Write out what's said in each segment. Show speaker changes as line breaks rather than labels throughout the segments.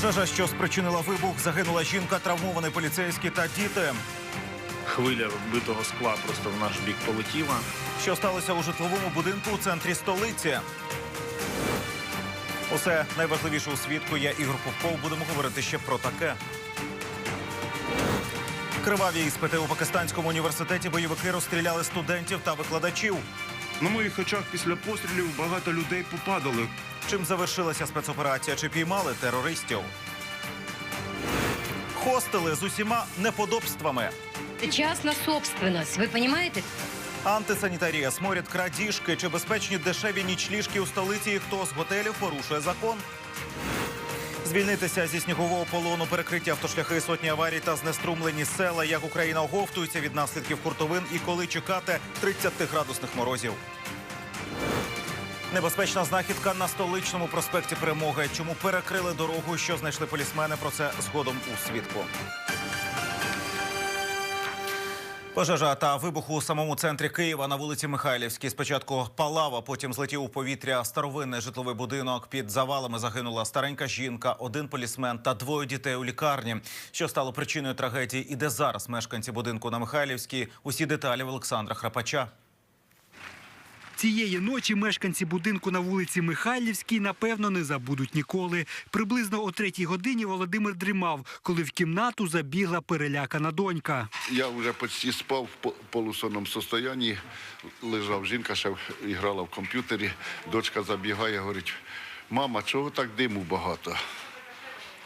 Пожежа, що спричинила вибух, загинула жінка, травмований поліцейський та діти.
Хвиля вбитого скла просто в наш бік полетіла.
Що сталося у житловому будинку у центрі столиці? Усе найважливіше у свідку. Я Ігор Попков. Будемо говорити ще про таке. Криваві іспити у пакистанському університеті бойовики розстріляли студентів та викладачів.
На моїх очах після пострілів багато людей попадали.
Чим завершилася спецоперація? Чи піймали терористів? Хостели з усіма неподобствами.
Это частная собственность, вы понимаете?
Антисанітарія, сморід, крадіжки чи безпечні дешеві нічліжки у столиці. І хто з готелів порушує закон? Звільнитися зі снігового полону, перекриті автошляхи, сотні аварій та знеструмлені села. Як Україна оговтується від наслідків хуртовин і коли чекати 30-градусних морозів. Небезпечна знахідка на столичному проспекті Перемоги. Чому перекрили дорогу? Що знайшли полісмени? Про це згодом у свідку. Пожежа та вибух у самому центрі Києва на вулиці Михайлівській. Спочатку палава, потім злетів у повітря старовинний житловий будинок. Під завалами загинула старенька жінка, один полісмен та двоє дітей у лікарні. Що стало причиною трагедії і де зараз мешканці будинку на Михайлівській? Усі деталі в Олександра Храпача.
Цієї ночі мешканці будинку на вулиці Михайлівській напевно не забудуть ніколи. Приблизно о третій годині Володимир дрімав, коли в кімнату забігла перелякана донька.
Я вже почти спав в по- полусонному состоянні, лежав жінка, ще грала в комп'ютері. Дочка забігає, говорить: мама, чого так диму багато?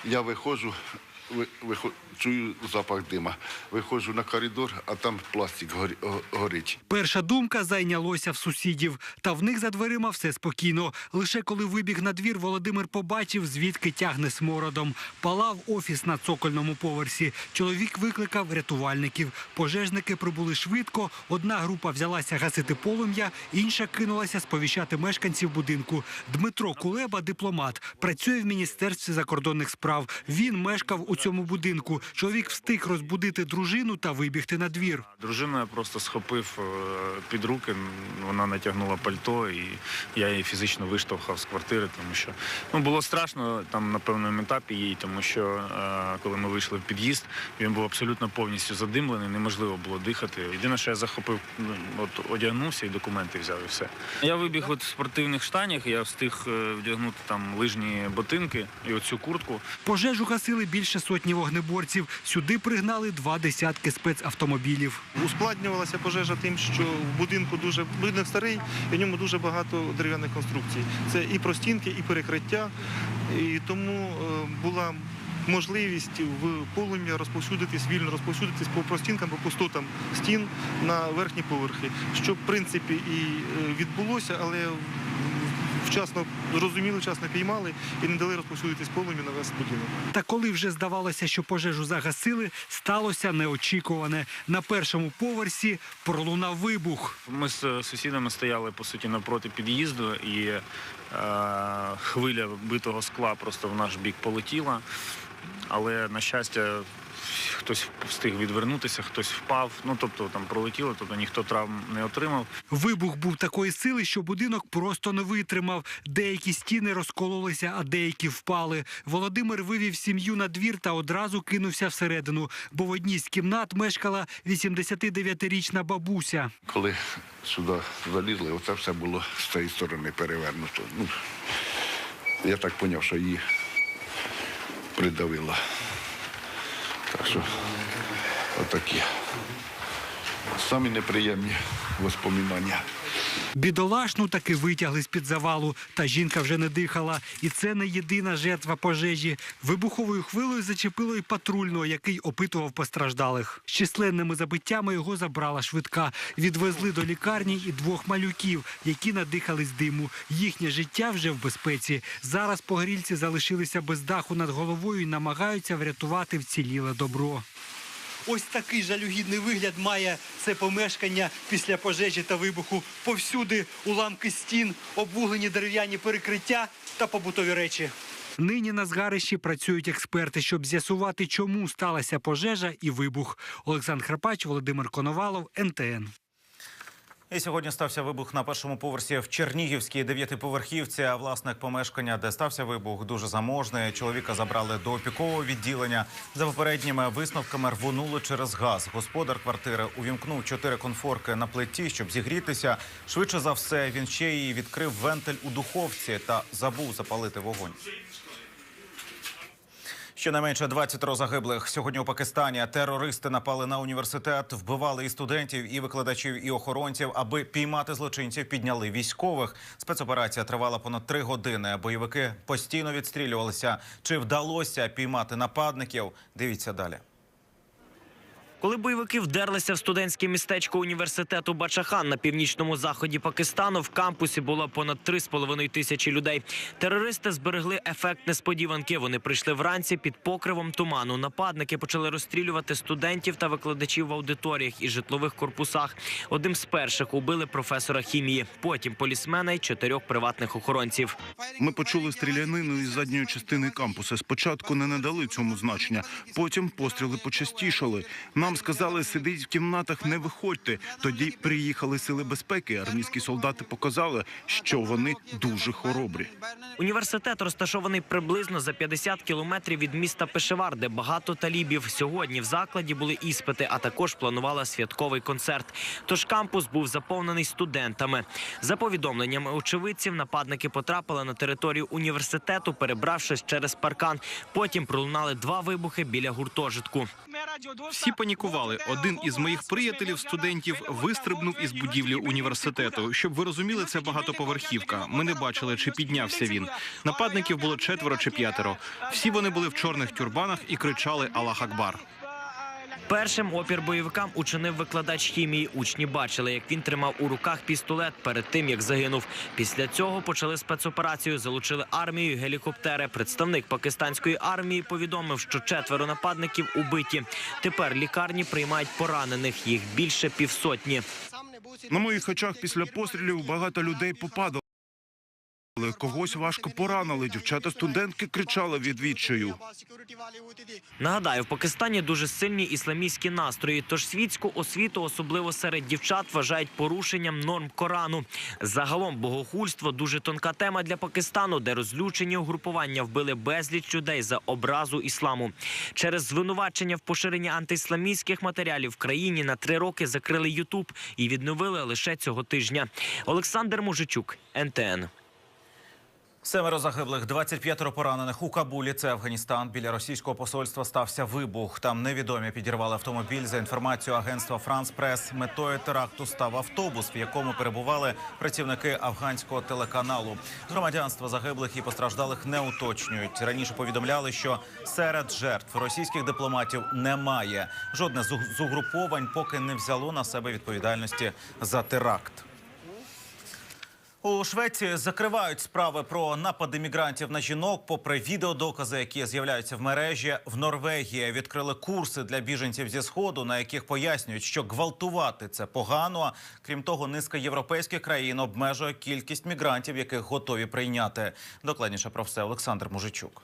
Я виходжу, ви- вихо- чую запах дима. Виходжу на коридор, а там пластик горі- горить.
Перша думка зайнялося в сусідів, та в них за дверима все спокійно. Лише коли вибіг на двір, Володимир побачив, звідки тягне смородом. Палав офіс на цокольному поверсі. Чоловік викликав рятувальників. Пожежники прибули швидко. Одна група взялася гасити полум'я, інша кинулася сповіщати мешканців будинку. Дмитро Кулеба, дипломат, працює в міністерстві закордонних справ. Він мешкав у цьому будинку. Чоловік встиг розбудити дружину та вибігти на двір.
Дружину я просто схопив е, під руки. Вона натягнула пальто, і я її фізично виштовхав з квартири, тому що ну було страшно там на певному етапі їй, тому що е, коли ми вийшли в під'їзд, він був абсолютно повністю задимлений, неможливо було дихати. Єдине, що я захопив, ну, от одягнувся і документи взяв, і все. Я вибіг от в спортивних штанях, я встиг е, вдягнути там лижні ботинки і оцю куртку.
Пожежу гасили більше сотні вогнеборців. Сюди пригнали два десятки спецавтомобілів.
Ускладнювалася пожежа тим, що в будинку дуже будинок старий, і в ньому дуже багато дерев'яних конструкцій. Це і простінки, і перекриття. І тому е, була можливість в полум'я розповсюдитись, вільно розповсюдитись по простінкам, по пустотам стін на верхні поверхи, що в принципі і е, відбулося, але вчасно зрозуміли, вчасно піймали і не дали розповсюдитись полум'я на весь будинок.
Та коли вже здавалося, що пожежу загасили, сталося неочікуване. На першому поверсі пролунав вибух.
Ми з сусідами стояли по суті навпроти під'їзду, і е, хвиля битого скла просто в наш бік полетіла. Але на щастя, хтось встиг відвернутися, хтось впав. Ну тобто там пролетіло, тобто ніхто травм не отримав.
Вибух був такої сили, що будинок просто не витримав. Деякі стіни розкололися, а деякі впали. Володимир вивів сім'ю на двір та одразу кинувся всередину, бо в одній з кімнат мешкала 89-річна бабуся.
Коли сюди залізли, оце все було з цієї сторони перевернуто. Ну, я так зрозумів, що її придавило. Так що отакі. Самі неприємні воспоминання.
Бідолашну таки витягли з-під завалу, та жінка вже не дихала. І це не єдина жертва пожежі. Вибуховою хвилою зачепило і патрульного, який опитував постраждалих. З численними забиттями його забрала швидка. Відвезли до лікарні і двох малюків, які надихались диму. Їхнє життя вже в безпеці. Зараз погорільці залишилися без даху над головою і намагаються врятувати вціліле добро. Ось такий жалюгідний вигляд має це помешкання після пожежі та вибуху. Повсюди уламки стін, обвуглені дерев'яні перекриття та побутові речі. Нині на згарищі працюють експерти, щоб з'ясувати, чому сталася пожежа і вибух. Олександр Храпач, Володимир Коновалов, НТН.
І сьогодні стався вибух на першому поверсі в Чернігівській дев'ятиповерхівці. А власник помешкання, де стався вибух, дуже заможний. Чоловіка забрали до опікового відділення. За попередніми висновками рвонуло через газ. Господар квартири увімкнув чотири конфорки на плиті, щоб зігрітися. Швидше за все, він ще й відкрив вентиль у духовці та забув запалити вогонь. Щонайменше 20 загиблих сьогодні у Пакистані. Терористи напали на університет, вбивали і студентів, і викладачів, і охоронців. Аби піймати злочинців, підняли військових. Спецоперація тривала понад три години. Бойовики постійно відстрілювалися. Чи вдалося піймати нападників? Дивіться далі.
Коли бойовики вдерлися в студентське містечко університету Бачахан на північному заході Пакистану, в кампусі було понад 3,5 тисячі людей. Терористи зберегли ефект несподіванки. Вони прийшли вранці під покривом туману. Нападники почали розстрілювати студентів та викладачів в аудиторіях і житлових корпусах. Одним з перших убили професора хімії, потім полісмена й чотирьох приватних охоронців.
Ми почули стрілянину із задньої частини кампуса. Спочатку не надали цьому значення, потім постріли почастішали. Нам сказали, сидіть в кімнатах, не виходьте. Тоді приїхали сили безпеки. Армійські солдати показали, що вони дуже хоробрі.
Університет розташований приблизно за 50 кілометрів від міста Пешевар, де багато талібів. Сьогодні в закладі були іспити, а також планувала святковий концерт. Тож кампус був заповнений студентами. За повідомленнями очевидців, нападники потрапили на територію університету, перебравшись через паркан. Потім пролунали два вибухи біля гуртожитку.
Всі панікували. Один із моїх приятелів, студентів, вистрибнув із будівлі університету. Щоб ви розуміли, це багатоповерхівка. Ми не бачили, чи піднявся він. Нападників було четверо чи п'ятеро. Всі вони були в чорних тюрбанах і кричали Аллах Акбар.
Першим опір бойовикам учинив викладач хімії. Учні бачили, як він тримав у руках пістолет перед тим, як загинув. Після цього почали спецоперацію, залучили армію, гелікоптери. Представник пакистанської армії повідомив, що четверо нападників убиті. Тепер лікарні приймають поранених. Їх більше півсотні.
На моїх очах після пострілів багато людей попадало. Когось важко поранили. Дівчата-студентки кричали від відчаю.
Нагадаю, в Пакистані дуже сильні ісламістські настрої. Тож світську освіту, особливо серед дівчат, вважають порушенням норм Корану. Загалом богохульство дуже тонка тема для Пакистану, де розлючені угрупування вбили безліч людей за образу ісламу. Через звинувачення в поширенні антиісламістських матеріалів в країні на три роки закрили Ютуб і відновили лише цього тижня. Олександр Мужичук, НТН.
Семеро загиблих, 25 поранених у Кабулі. Це Афганістан. Біля російського посольства стався вибух. Там невідомі підірвали автомобіль. За інформацією агентства Франс Прес, метою теракту став автобус, в якому перебували працівники афганського телеканалу. Громадянство загиблих і постраждалих не уточнюють. Раніше повідомляли, що серед жертв російських дипломатів немає. Жодне з угруповань поки не взяло на себе відповідальності за теракт. У Швеції закривають справи про напади мігрантів на жінок. Попри відеодокази, які з'являються в мережі, в Норвегії відкрили курси для біженців зі сходу, на яких пояснюють, що гвалтувати це погано. Крім того, низка європейських країн обмежує кількість мігрантів, яких готові прийняти. Докладніше про все Олександр Мужичук.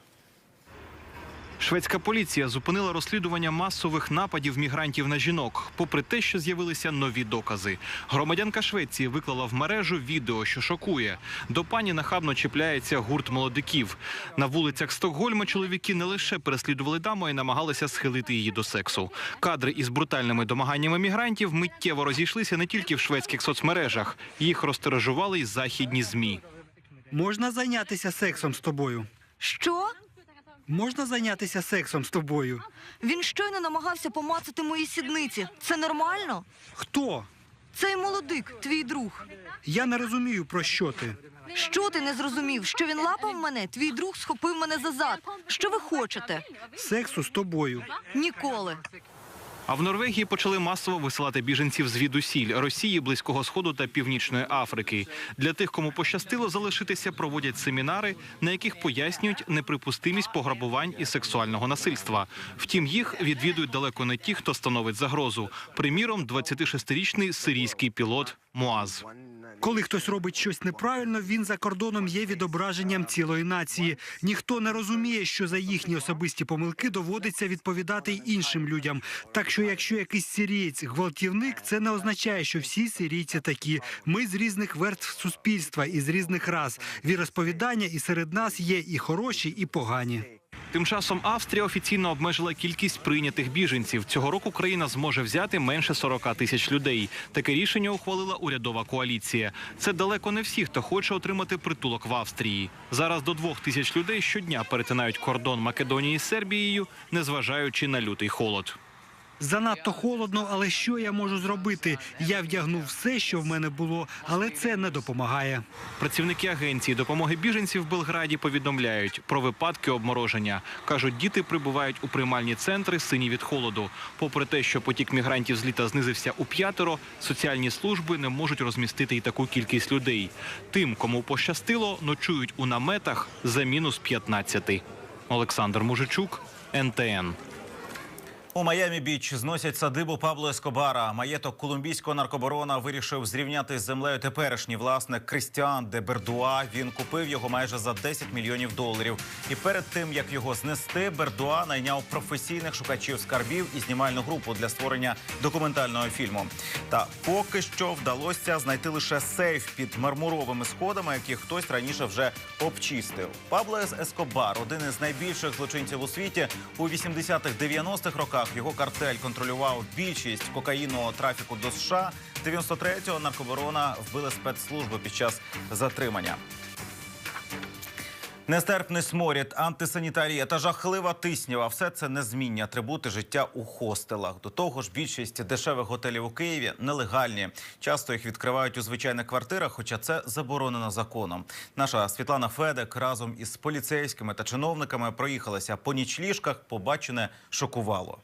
Шведська поліція зупинила розслідування масових нападів мігрантів на жінок, попри те, що з'явилися нові докази. Громадянка Швеції виклала в мережу відео, що шокує. До пані нахабно чіпляється гурт молодиків. На вулицях Стокгольма чоловіки не лише переслідували даму, а й намагалися схилити її до сексу. Кадри із брутальними домаганнями мігрантів миттєво розійшлися не тільки в шведських соцмережах, їх розтиражували й західні змі.
Можна зайнятися сексом з тобою?
Що?
Можна зайнятися сексом з тобою?
Він щойно намагався помацати мої сідниці. Це нормально?
Хто?
Цей молодик, твій друг.
Я не розумію, про що ти.
Що ти не зрозумів? Що він лапав мене? Твій друг схопив мене за зад. Що ви хочете?
Сексу з тобою.
Ніколи.
А в Норвегії почали масово висилати біженців звідусіль Росії, Близького Сходу та Північної Африки. Для тих, кому пощастило залишитися, проводять семінари, на яких пояснюють неприпустимість пограбувань і сексуального насильства. Втім, їх відвідують далеко не ті, хто становить загрозу. Приміром, 26-річний сирійський пілот Муаз.
Коли хтось робить щось неправильно, він за кордоном є відображенням цілої нації. Ніхто не розуміє, що за їхні особисті помилки доводиться відповідати й іншим людям. Так що, якщо якийсь сирієць гвалтівник, це не означає, що всі сирійці такі. Ми з різних верств суспільства і з різних рас. Віросповідання і серед нас є і хороші, і погані.
Тим часом Австрія офіційно обмежила кількість прийнятих біженців. Цього року країна зможе взяти менше 40 тисяч людей. Таке рішення ухвалила урядова коаліція. Це далеко не всі, хто хоче отримати притулок в Австрії. Зараз до двох тисяч людей щодня перетинають кордон Македонії з Сербією, незважаючи на лютий холод.
Занадто холодно, але що я можу зробити? Я вдягнув все, що в мене було, але це не допомагає.
Працівники агенції допомоги біженців в Белграді повідомляють про випадки обмороження. кажуть, діти прибувають у приймальні центри сині від холоду. Попри те, що потік мігрантів з літа знизився у п'ятеро, соціальні служби не можуть розмістити і таку кількість людей. Тим, кому пощастило, ночують у наметах за мінус 15. Олександр Мужичук, НТН.
У Майамі Біч зносять садибу Пабло Ескобара. Маєток колумбійського наркобарона вирішив зрівняти з землею теперішній власник Крістіан де Бердуа. Він купив його майже за 10 мільйонів доларів. І перед тим як його знести, Бердуа найняв професійних шукачів скарбів і знімальну групу для створення документального фільму. Та поки що вдалося знайти лише сейф під мармуровими сходами, які хтось раніше вже обчистив. Пабло Ескобар один із найбільших злочинців у світі. У 80-х-90-х роках його картель контролював більшість кокаїнового трафіку до США. 93-го наркоборона вбили спецслужби під час затримання. Нестерпний сморід, антисанітарія та жахлива тиснява – все це незмінні атрибути життя у хостелах. До того ж, більшість дешевих готелів у Києві нелегальні. Часто їх відкривають у звичайних квартирах, хоча це заборонено законом. Наша Світлана Федек разом із поліцейськими та чиновниками проїхалася по нічліжках. Побачене шокувало.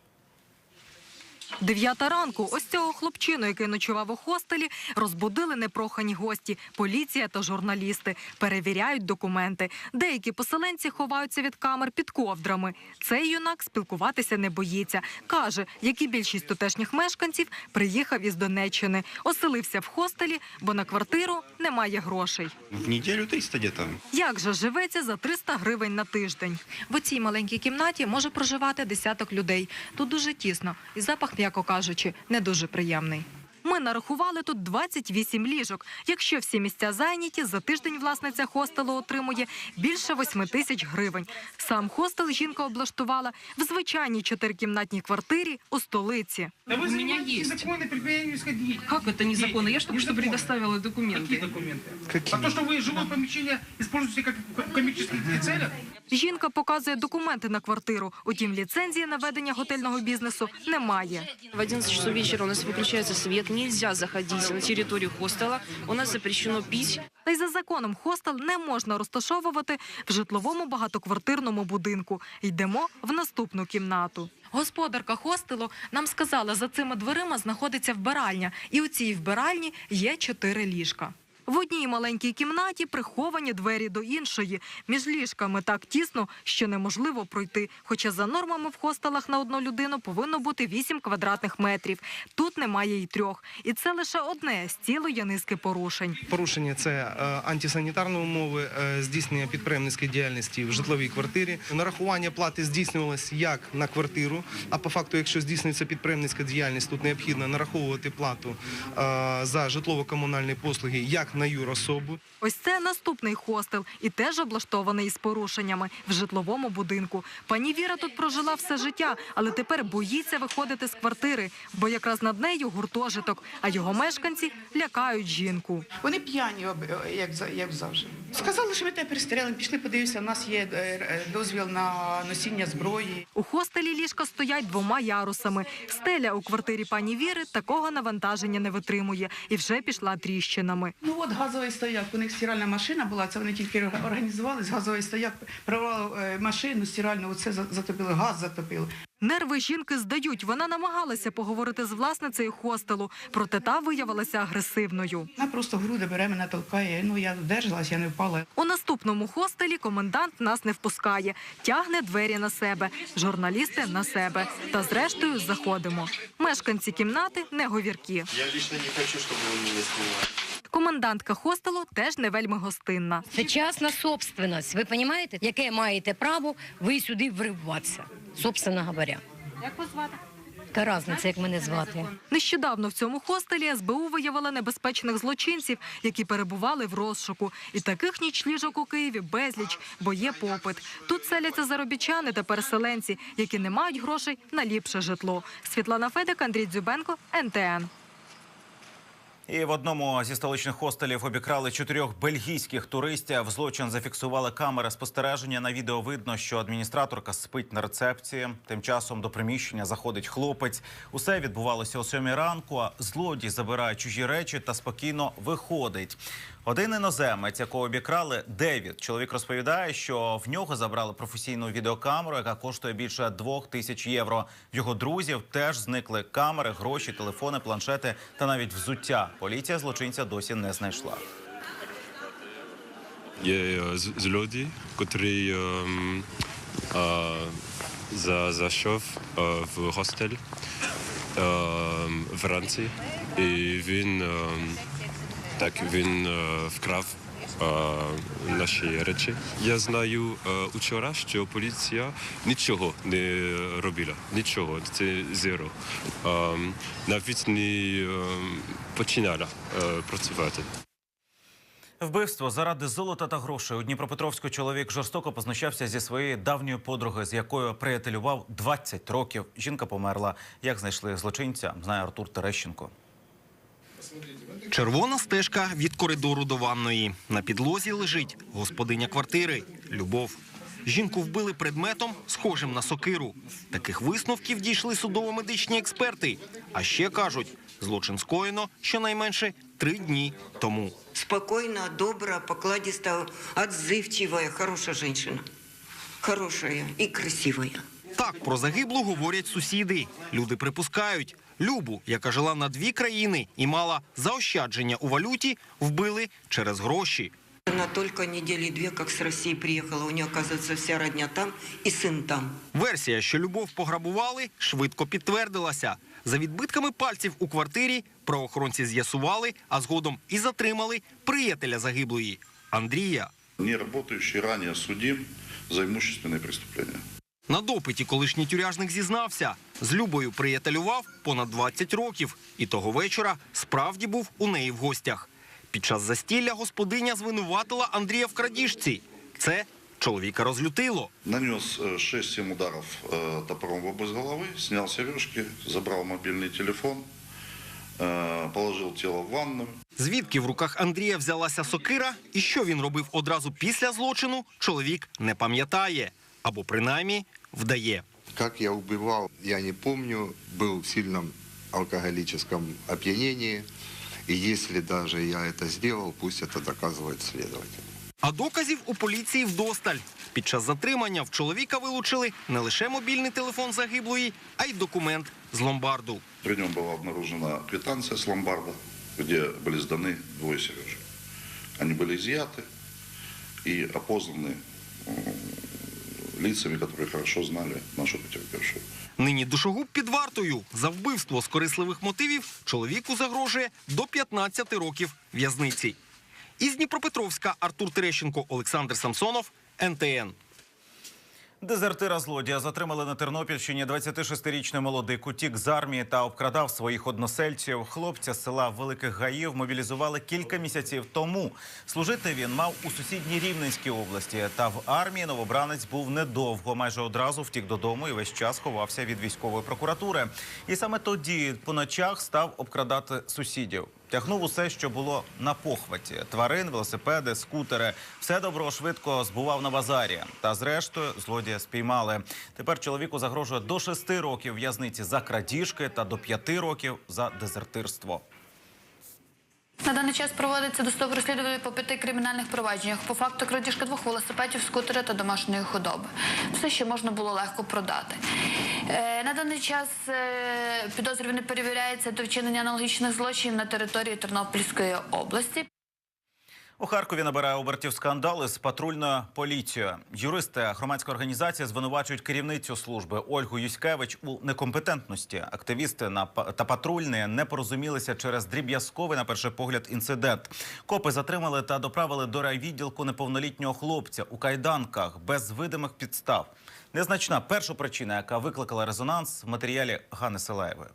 Дев'ята ранку. Ось цього хлопчину, який ночував у хостелі, розбудили непрохані гості. Поліція та журналісти перевіряють документи. Деякі поселенці ховаються від камер під ковдрами. Цей юнак спілкуватися не боїться. каже, як і більшість тутешніх мешканців, приїхав із Донеччини, оселився в хостелі, бо на квартиру немає грошей.
В неделю 300 где-то.
Як же живеться за 300 гривень на тиждень? В цій маленькій кімнаті може проживати десяток людей. Тут дуже тісно, і запах, м'яко кажучи, не дуже приємний. Ми нарахували тут 28 ліжок. Якщо всі місця зайняті, за тиждень власниця хостелу отримує більше 8 тисяч гривень. Сам хостел жінка облаштувала в звичайній чотирикімнатній квартирі у столиці.
У меня есть. Незаконно предприятие сходить. Как это незаконно? Я же только что предоставила документы. Какие документы? А то, что вы жилое помещение используете как в коммерческих целях?
Жінка показує документи на квартиру. Утім, ліцензії на ведення готельного бізнесу немає.
В 11 часов вечера у нас выключается свет. Нельзя заходить на территорию хостела. У нас запрещено пить.
Та й за законом хостел не можна розташовувати в житловому багатоквартирному будинку. Йдемо в наступну кімнату. Господарка хостелу нам сказала, за цими дверима знаходиться вбиральня, і у цій вбиральні є чотири ліжка. В одній маленькій кімнаті приховані двері до іншої. Між ліжками так тісно, що неможливо пройти. Хоча за нормами в хостелах на одну людину повинно бути 8 квадратних метрів. Тут немає й трьох. І це лише одне з цілої низки порушень.
Порушення це е, антисанітарні умови, е, здійснення підприємницької діяльності в житловій квартирі. Нарахування плати здійснювалось як на квартиру. А по факту, якщо здійснюється підприємницька діяльність, тут необхідно нараховувати плату е, за житлово-комунальні послуги як на юрособу.
Ось це наступний хостел і теж облаштований із порушеннями в житловому будинку. Пані Віра тут прожила все життя, але тепер боїться виходити з квартири, бо якраз над нею гуртожиток, а його мешканці лякають жінку.
Вони п'яні, як, за- як завжди. Сказали, що ми тебе перестріляли, пішли подивитися, у нас є е, е, дозвіл на носіння зброї.
У хостелі ліжка стоять двома ярусами. Стеля у квартирі пані Віри такого навантаження не витримує і вже пішла тріщинами.
Ну от газовий стояк, у них стиральна машина була, це вони тільки організували, з газовий стояк, прорвало е, машину стиральну, оце за- затопило, газ затопило.
Нерви жінки здають. Вона намагалася поговорити з власницею хостелу, проте та виявилася агресивною.
Вона просто груди бере мене толкає. Ну я вдержалась, я не впала.
У наступному хостелі комендант нас не впускає, тягне двері на себе, журналісти на себе. Та зрештою заходимо. Мешканці кімнати не говіркі.
Я лично не хочу, чтобы вы меня снимали.
Комендантка хостелу теж не вельми гостинна.
Це частна собственность. Ви розумієте, яке маєте право ви сюди вриватися, собственно говоря.
Як вас звати?
Яка різниця, як мене звати?
Нещодавно в цьому хостелі СБУ виявила небезпечних злочинців, які перебували в розшуку. І таких нічліжок у Києві безліч, бо є попит. Тут селяться заробітчани та переселенці, які не мають грошей на ліпше житло. Світлана Федик, Андрій Дзюбенко, НТН.
І в одному зі столичних хостелів обікрали чотирьох бельгійських туристів. Злочин зафіксували камери спостереження. На відео видно, що адміністраторка спить на рецепції. Тим часом до приміщення заходить хлопець. Усе відбувалося о сьомій ранку. А злодій забирає чужі речі та спокійно виходить. Один іноземець, якого обікрали, Девід. Чоловік розповідає, що в нього забрали професійну відеокамеру, яка коштує більше двох тисяч євро. В його друзів теж зникли камери, гроші, телефони, планшети та навіть взуття. Поліція злочинця досі не знайшла.
Є е, з- злодій, котрий ем, е, за, зайшов е, в гостель ем, вранці, і він, ем, так, він е, вкрав е, наші речі. Я знаю е, учора, що поліція нічого не робила. Нічого, це зеро. Навіть не починала працювати.
Вбивство заради золота та грошей у Дніпропетровську чоловік жорстоко познущався зі своєї давньої подруги, з якою приятелював 20 років. Жінка померла. Як знайшли злочинця, знає Артур Терещенко.
Червона стежка від коридору до ванної. На підлозі лежить господиня квартири Любов. Жінку вбили предметом, схожим на сокиру. Таких висновків дійшли судово-медичні експерти. А ще кажуть, злочин скоєно щонайменше три дні тому.
Спокойная, добрая, покладистая, отзывчивая, хорошая женщина. Хорошая и красивая.
Так про загиблу говорять сусіди. Люди припускають. Любу, яка жила на дві країни і мала заощадження у валюті, вбили через гроші.
Она только недели две, как с России приехала. У нее, оказывается, вся родня там и сын там.
Версія, що любов пограбували, швидко підтвердилася. За відбитками пальців у квартирі правоохоронці з'ясували, а згодом і затримали приятеля загиблої Андрія.
Не работающий ранее судим за имущественные преступления.
На допиті колишній тюряжник зізнався, з Любою приятелював понад 20 років, і того вечора справді був у неї в гостях. Під час застілля господиня звинуватила Андрія в крадіжці. Це чоловіка розлютило.
Нанес э, 6-7 ударов э, топором в область головы, снял сережки, забрал мобильный телефон, э, положил тело в ванну.
Звідки в руках Андрія взялася сокира і що він робив одразу після злочину, чоловік не пам'ятає або принаймні вдає.
Как я убивал, я не помню. Был в сильном алкоголическом опьянении. И если даже я это сделал, пусть это доказывает следователь.
А доказів у поліції вдосталь. Під час затримання в чоловіка вилучили не лише мобільний телефон загиблої, а й документ з ломбарду.
При нем была обнаружена квитанция с ломбарда, где были сданы двое сережек. Они были изъяты и опознаны м, лицами, которые хорошо знали нашу потерпевшую.
Нині душогуб під вартою за вбивство з корисливих мотивів чоловіку загрожує до 15 років в'язниці. Із Дніпропетровська Артур Терещенко, Олександр Самсонов, НТН.
Дезертира злодія затримали на Тернопільщині 26-річний молодик утік з армії та обкрадав своїх односельців. Хлопця з села Великих Гаїв мобілізували кілька місяців тому. Служити він мав у сусідній Рівненській області. Та в армії новобранець був недовго. Майже одразу втік додому і весь час ховався від військової прокуратури. І саме тоді по ночах став обкрадати сусідів. Тягнув усе, що було на похваті: тварин, велосипеди, скутери. Все добро швидко збував на базарі. Та зрештою злодія спіймали. Тепер чоловіку загрожує до шести років в'язниці за крадіжки та до п'яти років за дезертирство.
На даний час проводиться досудове розслідування по п'яти кримінальних провадженнях по факту крадіжки двох велосипедів, скутера та домашньої худоби. Все ще можна було легко продати. Е, На даний час е, підозрюваний перевіряється до вчинення аналогічних злочинів на території Тернопільської області.
У Харкові набирає обертів скандали з патрульною поліцією. Юристи громадської організації звинувачують керівницю служби Ольгу Юськевич у некомпетентності. Активісти на та патрульні не порозумілися через дріб'язковий на перший погляд інцидент. Копи затримали та доправили до райвідділку неповнолітнього хлопця у кайданках без видимих підстав. Незначна перша причина, яка викликала резонанс в матеріалі Гани Селаєвої.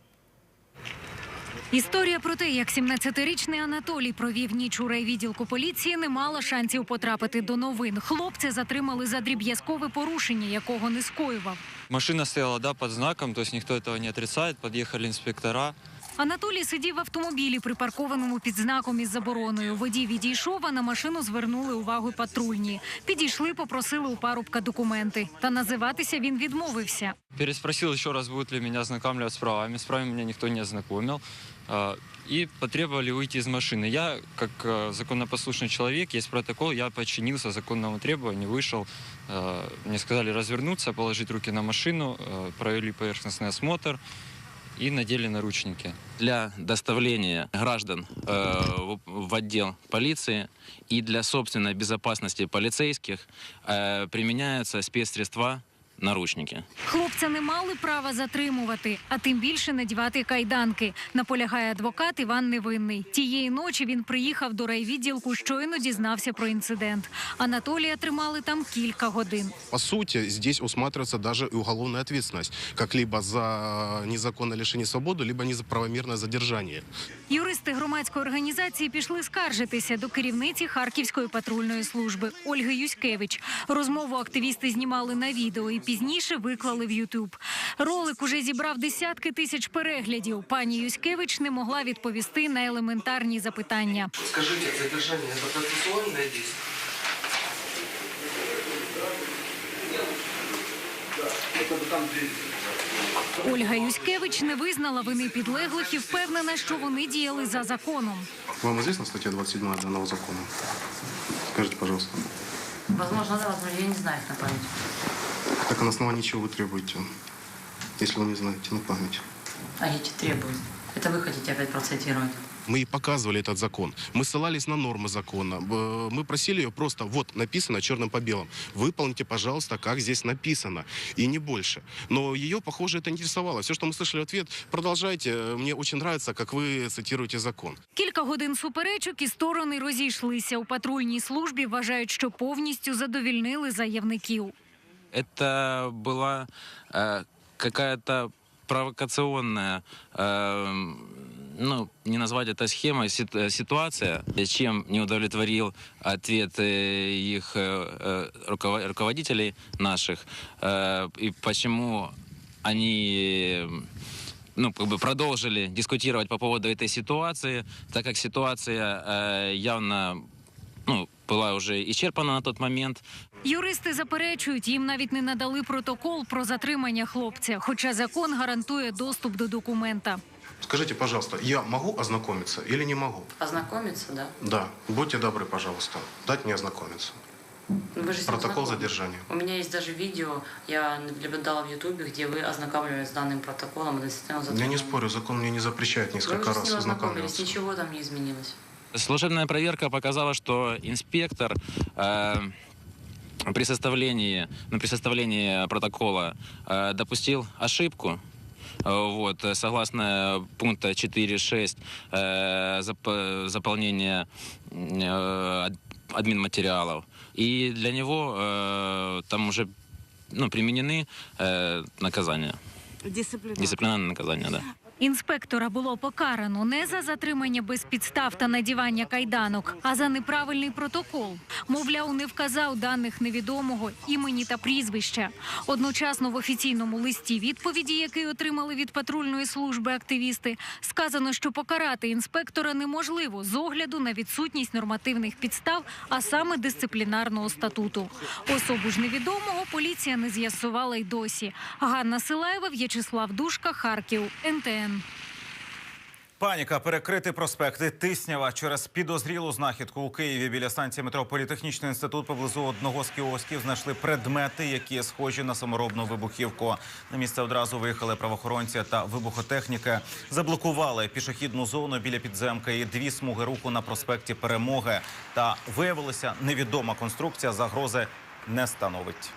Історія про те, як 17-річний Анатолій провів ніч у райвідділку поліції, не мала шансів потрапити до новин. Хлопця затримали за дріб'язкове порушення, якого не скоював.
Машина стояла, да, под знаком, то ніхто цього не отрицает. Під'їхали инспектора.
Анатолій сидів в автомобілі, припаркованому під знаком із забороною. Водій відійшов, а на машину звернули увагу патрульні. Підійшли, попросили у парубка документи. Та називатися він відмовився.
Переспросил еще раз, будут ли меня ознакомливать с правами. С правами меня никто не ознакомил. А, И потребовали выйти из машины. Я, как э, законопослушный человек, есть протокол, я подчинился законному требованию, вышел. Э, Мне сказали развернуться, положить руки на машину, э, провели поверхностный осмотр И надели наручники.
для доставления граждан э, в- отдел полиции и для собственной безопасности полицейских э, применяются спецсредства наручники.
Хлопця не мали права затримувати, а тим більше надівати кайданки. Наполягає адвокат Іван Невинний. Тієї ночі він приїхав до райвідділку, щойно дізнався про інцидент. Анатолія тримали там кілька годин.
По сути, здесь усматривается даже и уголовная ответственность, как либо за незаконное лишение свободы, либо не за правомерное задержание.
Юристи громадської організації пішли скаржитися до керівниці Харківської патрульної служби Ольги Юськевич. Розмову активісти знімали на відео і пізніше виклали в Ютуб. Ролик уже зібрав десятки тисяч переглядів. Пані Юськевич не могла відповісти на елементарні запитання.
Скажите, задержание это процессуальное действие?
Ольга Юськевич не визнала вини підлеглих і впевнена, що вони діяли за законом.
Вам известна статья 27 данного закона? Скажите, пожалуйста.
Возможно, да, возможно, я не знаю их на память.
Так а на основании чего вы требуете, если вы не знаете на память?
А эти требуют. Это вы хотите опять процитировать?
Мы и показывали этот закон. Мы ссылались на нормы закона. Б- Мы просили ее просто, вот, написано черным по белому. Выполните, пожалуйста, как здесь написано. И не больше. Но ее, похоже, это интересовало. Все, что мы слышали в ответ, продолжайте. Мне очень нравится, как вы цитируете закон.
Кілька годин суперечок і сторони розійшлися. У патрульній службі вважають, що повністю задовільнили заявників.
Это была э, какая-то провокационная, э, ну, не назвать это схемой, э, ситуация, чем не удовлетворил ответ э, их э, э, руково- руководителей наших, э, и почему они ну, как бы продолжили дискутировать по поводу этой ситуации, так как ситуация э, явно ну, была уже исчерпана на тот момент.
Юристи заперечують, їм навіть не надали протокол про затримання хлопця, хоча закон гарантує доступ до документа.
Скажите, пожалуйста, я могу ознакомиться или не могу?
Ознакомиться, да?
Да. Будьте добры, пожалуйста. Дать мне ознакомиться.
Ну, Вы же с ним
Протокол
знакомы.
задержания.
У меня есть даже видео, я наблюдала в Ютубе, где вы ознакомливались с данным протоколом относительно
Я
затримания.
не спорю, закон мне не запрещает
Вы
несколько
уже с
раз
ним ознакомились,
ознакомливаться.
ничего там не изменилось.
Служебная проверка показала, что инспектор э, при составлении, ну, при составлении протокола э, допустил ошибку. Э, Вот, согласно пункта 4.6 э, зап- заполнения э, ад- админматериалов. И для него э, там уже ну, применены э, наказания. Дисциплинарные наказания, да.
Інспектора було покарано не за затримання без підстав та надівання кайданок, а за неправильний протокол. Мовляв, не вказав даних невідомого імені та прізвища. Одночасно в офіційному листі відповіді, який отримали від патрульної служби активісти, сказано, що покарати інспектора неможливо з огляду на відсутність нормативних підстав, а саме дисциплінарного статуту. Особу ж невідомого поліція не з'ясувала й досі. Ганна Силаєва, В'ячеслав Душка, Харків, НТН.
Паніка, перекрити проспекти Тиснява через підозрілу знахідку у Києві біля станції метро Політехнічний інститут поблизу одного з кіосків знайшли предмети, які схожі на саморобну вибухівку. На місце одразу виїхали правоохоронці та вибухотехніки. Заблокували пішохідну зону біля підземки і дві смуги руху на проспекті Перемоги. Та виявилася невідома конструкція загрози не становить.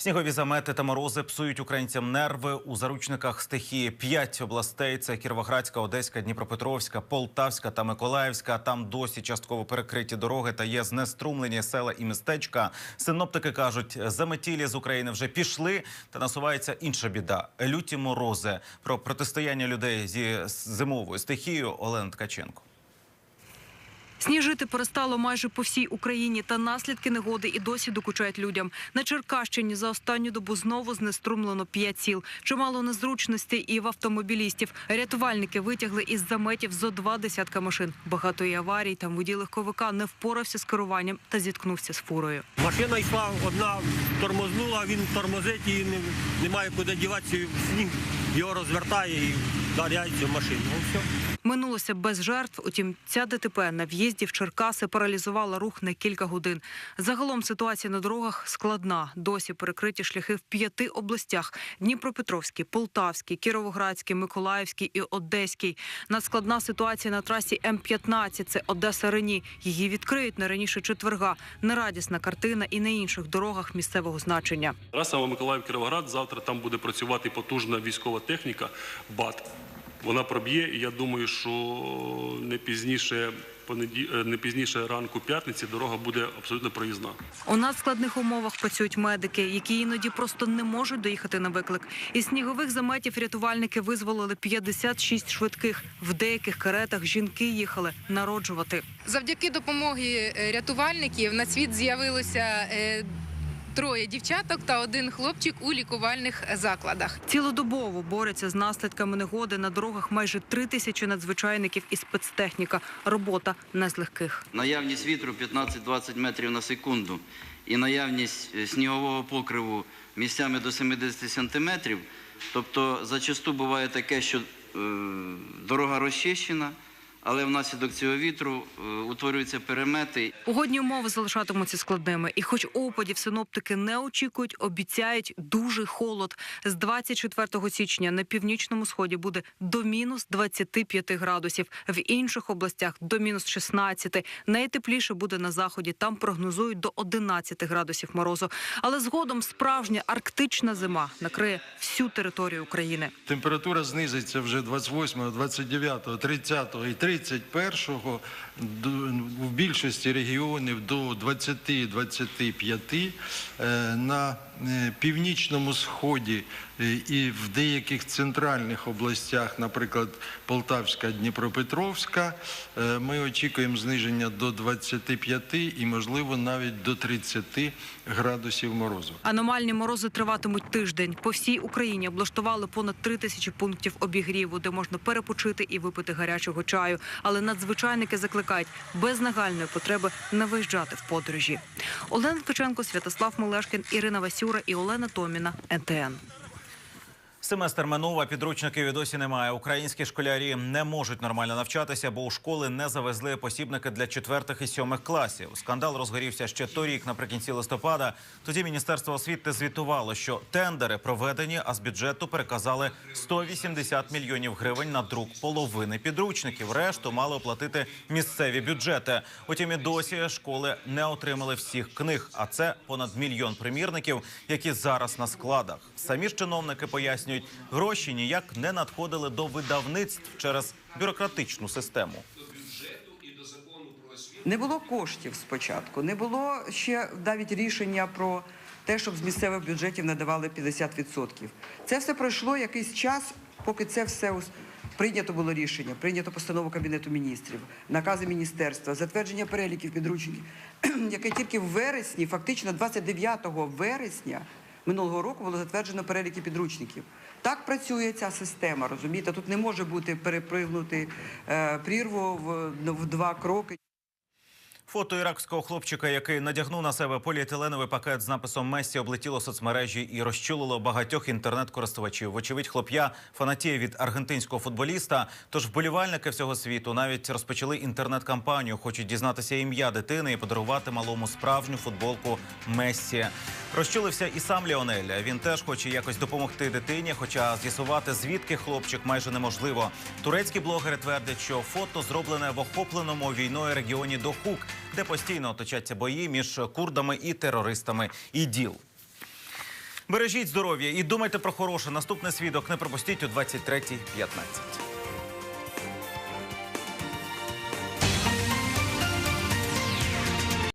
Снігові замети та морози псують українцям нерви у заручниках стихії. П'ять областей це Кіровоградська, Одеська, Дніпропетровська, Полтавська та Миколаївська. Там досі частково перекриті дороги та є знеструмлені села і містечка. Синоптики кажуть, заметілі з України вже пішли, та насувається інша біда люті морози. Про протистояння людей зі зимовою стихією Олена Ткаченко.
Сніжити перестало майже по всій Україні, та наслідки негоди і досі докучають людям. На Черкащині за останню добу знову знеструмлено п'ять сіл. Чимало незручностей і в автомобілістів. Рятувальники витягли із заметів зо два десятка машин. Багато і аварій. Там водій легковика не впорався з керуванням та зіткнувся з фурою.
Машина йшла, одна тормознула, він тормозить і немає куди діватися. в Сніг його розвертає і вдаряється в машину. Ну, все.
Минулося без жертв. Утім, ця ДТП на в'їзді в Черкаси паралізувала рух на кілька годин. Загалом ситуація на дорогах складна. Досі перекриті шляхи в п'яти областях: Дніпропетровський, Полтавський, Кіровоградський, Миколаївський і Одеський. Надскладна ситуація на трасі М-15 – це Одеса Рені. Її відкриють не раніше четверга. Нерадісна картина і на інших дорогах місцевого значення.
Траса Миколаїв Кіровоград. Завтра там буде працювати потужна військова техніка БАТ. Вона проб'є, і я думаю, що не пізніше понеді... е, не пізніше ранку п'ятниці дорога буде абсолютно проїзна.
У надскладних умовах працюють медики, які іноді просто не можуть доїхати на виклик. Із снігових заметів рятувальники визволили 56 швидких. В деяких каретах жінки їхали народжувати.
Завдяки допомоги е, рятувальників на світ з'явилося е, троє дівчаток та один хлопчик у лікувальних закладах.
Цілодобово борються з наслідками негоди на дорогах майже три тисячі надзвичайників і спецтехніка. Робота не з легких.
Наявність вітру 15-20 метрів на секунду і наявність е, снігового покриву місцями до 70 сантиметрів. Тобто зачасту буває таке, що е, дорога розчищена, але внаслідок цього вітру е, утворюються перемети.
Погодні умови залишатимуться складними, і хоч опадів синоптики не очікують, обіцяють дуже холод. З 24 січня на північному сході буде до мінус 25 градусів. В інших областях до мінус 16. Найтепліше буде на заході. Там прогнозують до 11 градусів морозу. Але згодом справжня арктична зима накриє всю територію України.
Температура знизиться вже 28, 29, 30 і 31 до- в більшості регіонів до 20-25. Е, На північному сході е, і в деяких центральних областях, наприклад, Полтавська, Дніпропетровська, е, ми очікуємо зниження до 25 і, можливо, навіть до 30 градусів морозу.
Аномальні морози триватимуть тиждень. По всій Україні облаштували понад три тисячі пунктів обігріву, де можна перепочити і випити гарячого чаю. Але надзвичайники закликають без нагальної потреби не виїжджати в подорожі. Олена Ткаченко, Святослав Мелешкін, Ірина Васюра і Олена Томіна. НТН.
Семестр минув, а підручників і досі немає. Українські школярі не можуть нормально навчатися, бо у школи не завезли посібники для четвертих і сьомих класів. Скандал розгорівся ще торік, наприкінці листопада. Тоді міністерство освіти звітувало, що тендери проведені, а з бюджету переказали 180 мільйонів гривень на друк половини підручників. Решту мали оплатити місцеві бюджети. Утім, і досі школи не отримали всіх книг. А це понад мільйон примірників, які зараз на складах. Самі ж чиновники пояснюють, гроші ніяк не надходили до видавництв через бюрократичну систему.
Не було коштів спочатку, не було ще навіть рішення про те, щоб з місцевих бюджетів надавали 50%. Це все пройшло якийсь час, поки це все прийнято було рішення, прийнято постанову Кабінету міністрів, накази міністерства, затвердження переліків підручників, яке тільки в вересні, фактично 29 вересня минулого року було затверджено переліки підручників. Так працює ця система, розумієте? Тут не може бути перепригнути е, прірву в, в два кроки.
Фото іракського хлопчика, який надягнув на себе поліетиленовий пакет з написом Мессі, облетіло соцмережі і розчулило багатьох інтернет-користувачів. Вочевидь, хлоп'я фанатіє від аргентинського футболіста. Тож вболівальники всього світу навіть розпочали інтернет-кампанію. Хочуть дізнатися ім'я дитини і подарувати малому справжню футболку Мессі. Розчулився і сам Ліонель. Він теж хоче якось допомогти дитині, хоча з'ясувати звідки хлопчик майже неможливо. Турецькі блогери твердять, що фото зроблене в охопленому війною регіоні Дохук, де постійно точаться бої між курдами і терористами. ІДІЛ. Бережіть здоров'я і думайте про хороше. Наступний свідок не пропустіть у 23.15.